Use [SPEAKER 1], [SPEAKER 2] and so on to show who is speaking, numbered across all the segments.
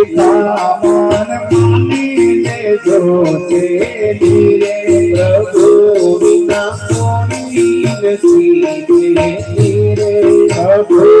[SPEAKER 1] શિખામણ માની માની લેજો છે રે પ્રભુ વિના કોઈ નથી રે
[SPEAKER 2] પ્રભુ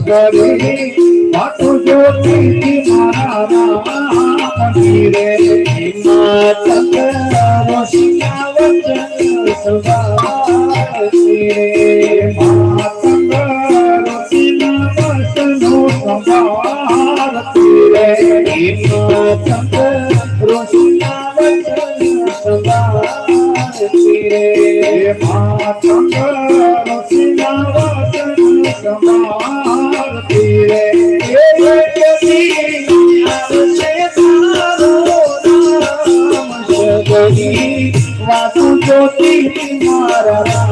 [SPEAKER 1] વાતો જોતી મારા રામ
[SPEAKER 2] મંદિરે માતંગ રસીના વસનો સંભાળતી રે એ માતંગ રસીના વસન સંભાળતી વાતુ જોતી મારા રામ.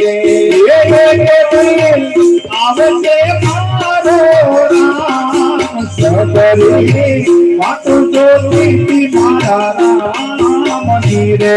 [SPEAKER 2] રે એ વ્યક્તિ આવશે મારો રામ વાતુ જોતી મારા રામ રે